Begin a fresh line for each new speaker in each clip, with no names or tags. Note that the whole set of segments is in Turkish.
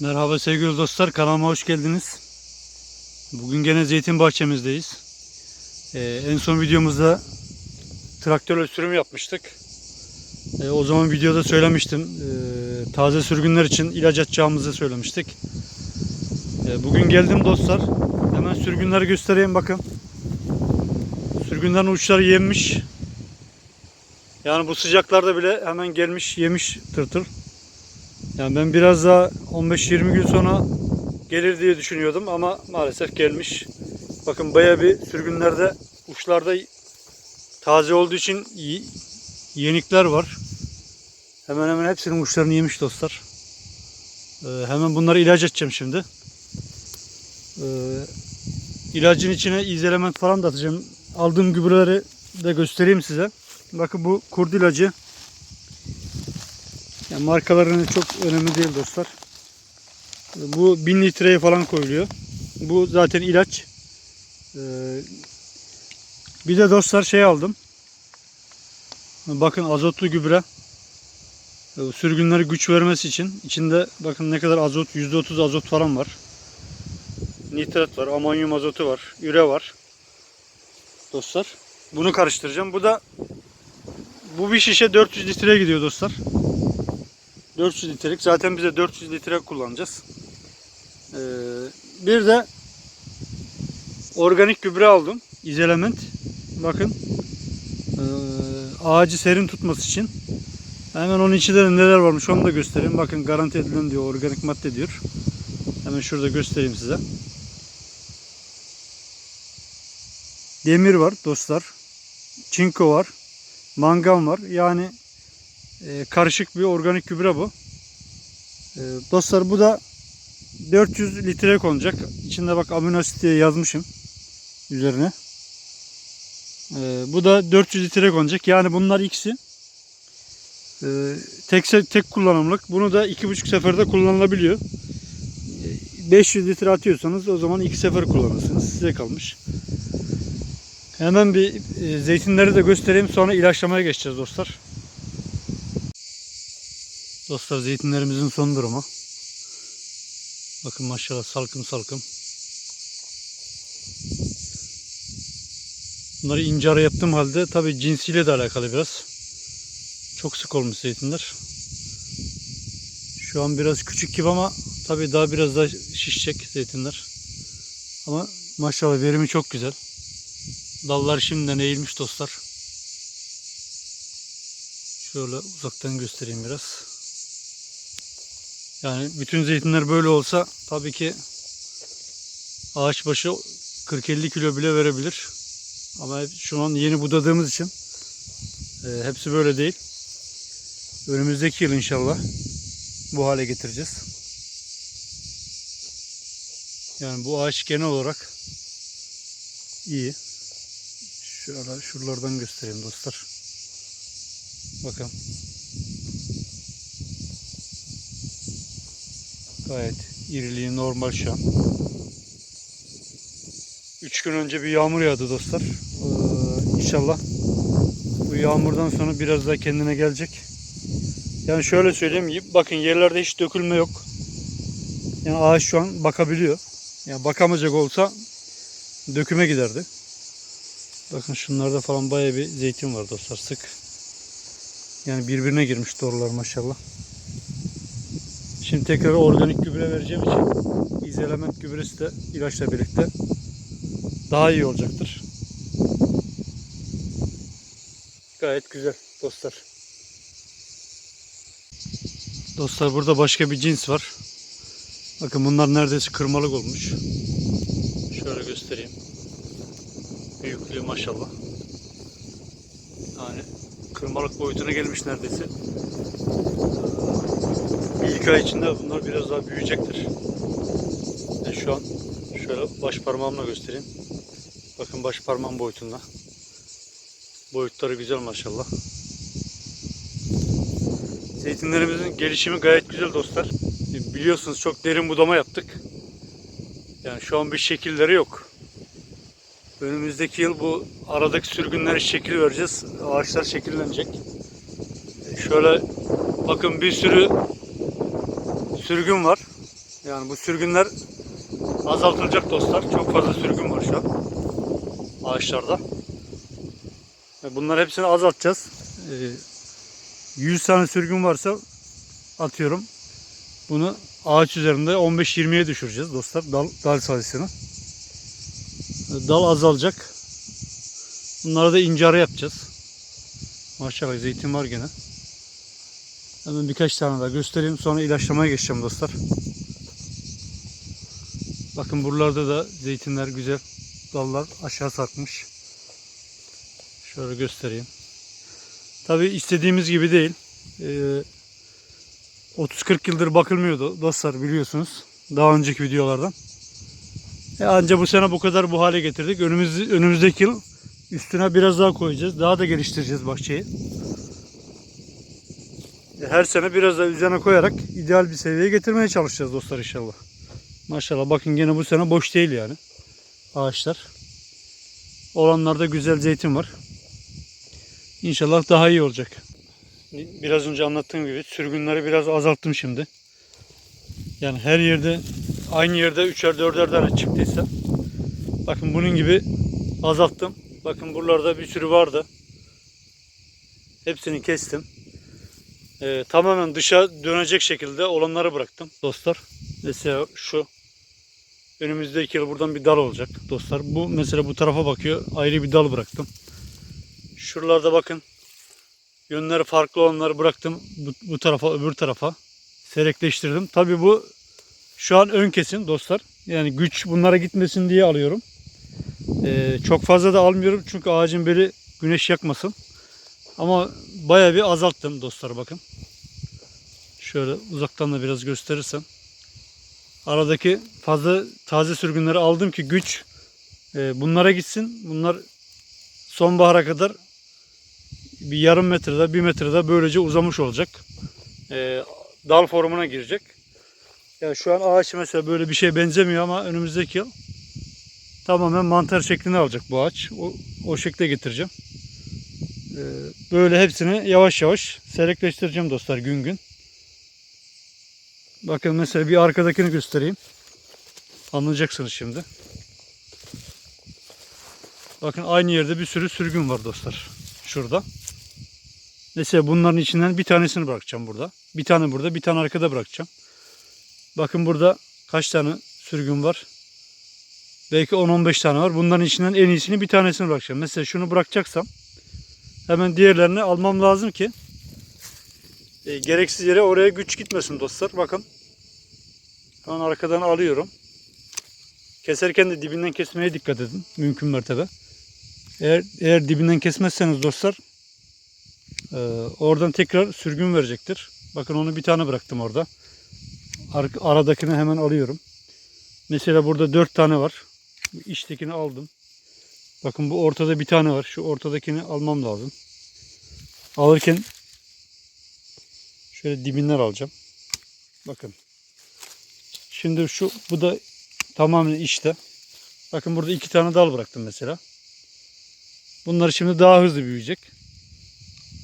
Merhaba sevgili dostlar, kanalıma hoş geldiniz. Bugün gene zeytin bahçemizdeyiz. Ee, en son videomuzda traktörle sürüm yapmıştık. Ee, o zaman videoda söylemiştim. Ee, taze sürgünler için ilaç atacağımızı söylemiştik. Ee, bugün geldim dostlar. Hemen sürgünleri göstereyim bakın. Sürgünlerin uçları yenmiş. Yani bu sıcaklarda bile hemen gelmiş yemiş tırtıl. Yani ben biraz daha 15-20 gün sonra gelir diye düşünüyordum ama maalesef gelmiş. Bakın baya bir sürgünlerde uçlarda taze olduğu için yenikler var. Hemen hemen hepsinin uçlarını yemiş dostlar. Ee, hemen bunları ilaç edeceğim şimdi. Ee, ilacın içine izelement falan da atacağım. Aldığım gübreleri de göstereyim size. Bakın bu kurt ilacı. Yani markalarının çok önemli değil dostlar. Bu 1000 litreye falan koyuluyor. Bu zaten ilaç. Ee, bir de dostlar şey aldım. Bakın azotlu gübre. Ee, Sürgünlere güç vermesi için. içinde bakın ne kadar azot, %30 azot falan var. Nitrat var, amonyum azotu var, üre var. Dostlar. Bunu karıştıracağım. Bu da bu bir şişe 400 litreye gidiyor dostlar. 400 litrelik. Zaten bize 400 litre kullanacağız. Ee, bir de organik gübre aldım. İzelement. Bakın. Ee, ağacı serin tutması için. Hemen onun içinde de neler varmış onu da göstereyim. Bakın garanti edilen diyor. Organik madde diyor. Hemen şurada göstereyim size. Demir var dostlar. Çinko var. Mangan var. Yani e, karışık bir organik gübre bu. E, dostlar bu da 400 litre konacak. İçinde bak amino asit diye yazmışım üzerine. E, bu da 400 litre konacak. Yani bunlar ikisi e, tek tek kullanımlık. Bunu da iki buçuk seferde kullanılabiliyor. E, 500 litre atıyorsanız o zaman iki sefer kullanırsınız. Size kalmış. Hemen bir e, zeytinleri de göstereyim sonra ilaçlamaya geçeceğiz dostlar. Dostlar zeytinlerimizin son durumu. Bakın maşallah salkım salkım. Bunları ince ara yaptığım halde tabi cinsiyle de alakalı biraz. Çok sık olmuş zeytinler. Şu an biraz küçük gibi ama tabi daha biraz daha şişecek zeytinler. Ama maşallah verimi çok güzel. Dallar şimdiden eğilmiş dostlar. Şöyle uzaktan göstereyim biraz. Yani bütün zeytinler böyle olsa tabii ki ağaç başı 40-50 kilo bile verebilir. Ama şu an yeni budadığımız için e, hepsi böyle değil. Önümüzdeki yıl inşallah bu hale getireceğiz. Yani bu ağaç genel olarak iyi. Şöyle şuralardan göstereyim dostlar. Bakın. Gayet iriliği normal şu an. 3 gün önce bir yağmur yağdı dostlar. Ee, inşallah bu yağmurdan sonra biraz daha kendine gelecek. Yani şöyle söyleyeyim. Bakın yerlerde hiç dökülme yok. Yani ağaç şu an bakabiliyor. Yani bakamayacak olsa döküme giderdi. Bakın şunlarda falan bayağı bir zeytin var dostlar sık. Yani birbirine girmiş doğrular maşallah. Şimdi tekrar organik gübre vereceğim için izelement gübresi de ilaçla birlikte daha iyi olacaktır. Gayet güzel dostlar. Dostlar burada başka bir cins var. Bakın bunlar neredeyse kırmalık olmuş. Şöyle göstereyim. Büyüklüğü maşallah. Yani kırmalık boyutuna gelmiş neredeyse. İki ay içinde bunlar biraz daha büyüyecektir. Ben şu an şöyle baş parmağımla göstereyim. Bakın baş parmağım boyutunda. Boyutları güzel maşallah. Zeytinlerimizin gelişimi gayet güzel dostlar. Biliyorsunuz çok derin budama yaptık. Yani şu an bir şekilleri yok. Önümüzdeki yıl bu aradaki sürgünlere şekil vereceğiz. Ağaçlar şekillenecek. Şöyle bakın bir sürü sürgün var. Yani bu sürgünler azaltılacak dostlar. Çok fazla sürgün var şu an ağaçlarda. Ve Bunlar hepsini azaltacağız. Ee, 100 tane sürgün varsa atıyorum. Bunu ağaç üzerinde 15-20'ye düşüreceğiz dostlar. Dal, dal sayısını. Dal azalacak. Bunlara da ince ara yapacağız. Maşallah zeytin var gene. Hemen birkaç tane daha göstereyim. Sonra ilaçlamaya geçeceğim dostlar. Bakın buralarda da zeytinler güzel. Dallar aşağı sarkmış. Şöyle göstereyim. Tabi istediğimiz gibi değil. Ee, 30-40 yıldır bakılmıyordu dostlar biliyorsunuz. Daha önceki videolardan. E anca bu sene bu kadar bu hale getirdik. Önümüz, önümüzdeki yıl üstüne biraz daha koyacağız. Daha da geliştireceğiz bahçeyi. Her sene biraz daha üzerine koyarak ideal bir seviyeye getirmeye çalışacağız dostlar inşallah. Maşallah bakın gene bu sene boş değil yani. Ağaçlar. Olanlarda güzel zeytin var. İnşallah daha iyi olacak. Biraz önce anlattığım gibi sürgünleri biraz azalttım şimdi. Yani her yerde aynı yerde üçer dörder tane çıktıysa bakın bunun gibi azalttım. Bakın buralarda bir sürü vardı. Hepsini kestim. Ee, tamamen dışa dönecek şekilde olanları bıraktım dostlar. Mesela şu önümüzdeki yıl buradan bir dal olacak dostlar. Bu mesela bu tarafa bakıyor. Ayrı bir dal bıraktım. Şuralarda bakın yönleri farklı olanları bıraktım bu, bu tarafa öbür tarafa serekleştirdim. Tabi bu şu an ön kesim dostlar. Yani güç bunlara gitmesin diye alıyorum. Ee, çok fazla da almıyorum çünkü ağacın beli güneş yakmasın. Ama bayağı bir azalttım dostlar bakın. Şöyle uzaktan da biraz gösterirsem. Aradaki fazla taze sürgünleri aldım ki güç e, bunlara gitsin. Bunlar sonbahara kadar bir yarım metrede, bir metrede böylece uzamış olacak. Ee, dal formuna girecek. Yani şu an ağaç mesela böyle bir şey benzemiyor ama önümüzdeki yıl tamamen mantar şeklini alacak bu ağaç. O, o şekle getireceğim. Ee, böyle hepsini yavaş yavaş serekleştireceğim dostlar gün gün. Bakın mesela bir arkadakini göstereyim. Anlayacaksınız şimdi. Bakın aynı yerde bir sürü sürgün var dostlar. Şurada. Mesela bunların içinden bir tanesini bırakacağım burada. Bir tane burada, bir tane arkada bırakacağım. Bakın burada kaç tane sürgün var? Belki 10-15 tane var. Bunların içinden en iyisini bir tanesini bırakacağım. Mesela şunu bırakacaksam hemen diğerlerini almam lazım ki e, gereksiz yere oraya güç gitmesin dostlar. Bakın. Hemen arkadan alıyorum. Keserken de dibinden kesmeye dikkat edin. Mümkün mertebe. Eğer, eğer dibinden kesmezseniz dostlar ee, oradan tekrar sürgün verecektir. Bakın onu bir tane bıraktım orada. Ar aradakini hemen alıyorum. Mesela burada dört tane var. İçtekini aldım. Bakın bu ortada bir tane var. Şu ortadakini almam lazım. Alırken şöyle dibinden alacağım. Bakın. Şimdi şu bu da tamamen işte. Bakın burada iki tane dal bıraktım mesela. Bunlar şimdi daha hızlı büyüyecek.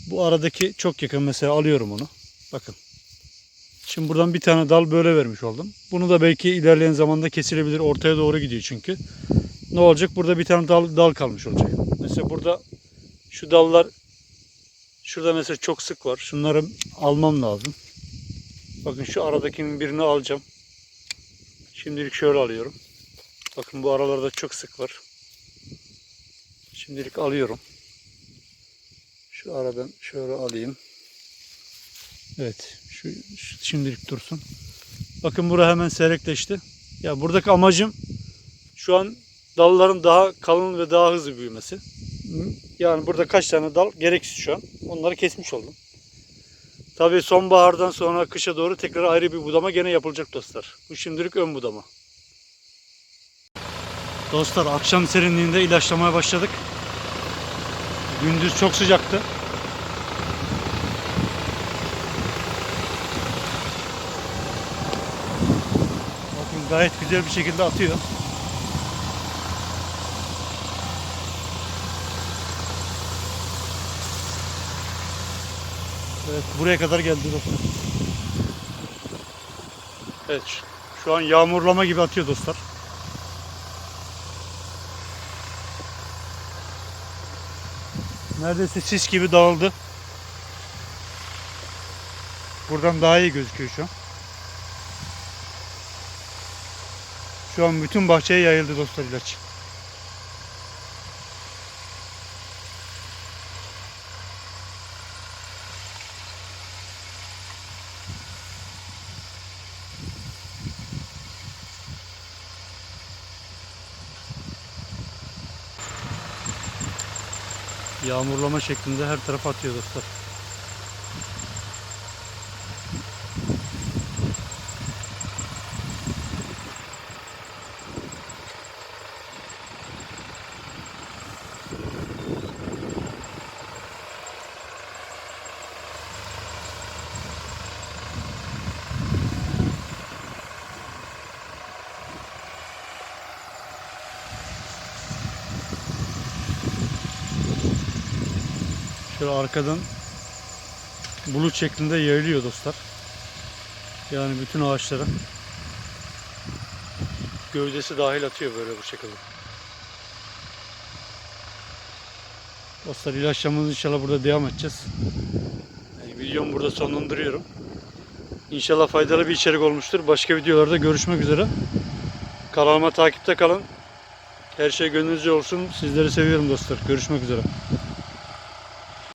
Bu aradaki çok yakın mesela alıyorum onu. Bakın. Şimdi buradan bir tane dal böyle vermiş oldum. Bunu da belki ilerleyen zamanda kesilebilir. Ortaya doğru gidiyor çünkü. Ne olacak? Burada bir tane dal, dal kalmış olacak. Mesela burada şu dallar şurada mesela çok sık var. Şunları almam lazım. Bakın şu aradakinin birini alacağım. Şimdilik şöyle alıyorum. Bakın bu aralarda çok sık var. Şimdilik alıyorum. Şu aradan şöyle alayım. Evet. Şu, şu şimdilik dursun. Bakın bura hemen seyrekleşti. Ya buradaki amacım şu an dalların daha kalın ve daha hızlı büyümesi. Yani burada kaç tane dal gereksiz şu an. Onları kesmiş oldum. Tabii sonbahardan sonra kışa doğru tekrar ayrı bir budama gene yapılacak dostlar. Bu şimdilik ön budama. Dostlar akşam serinliğinde ilaçlamaya başladık. Gündüz çok sıcaktı. Bakın gayet güzel bir şekilde atıyor. Evet buraya kadar geldi dostlar. Evet Şu an yağmurlama gibi atıyor dostlar. Neredeyse sis gibi dağıldı. Buradan daha iyi gözüküyor şu an. Şu an bütün bahçeye yayıldı dostlar ilaç. Yağmurlama şeklinde her tarafa atıyor dostlar. Şöyle arkadan bulut şeklinde yayılıyor dostlar. Yani bütün ağaçlara gövdesi dahil atıyor böyle bu şekilde. Dostlar ilaçlamamızı inşallah burada devam edeceğiz. Yani videomu burada sonlandırıyorum. İnşallah faydalı bir içerik olmuştur. Başka videolarda görüşmek üzere. Kanalıma takipte kalın. Her şey gönlünüzce olsun. Sizleri seviyorum dostlar. Görüşmek üzere.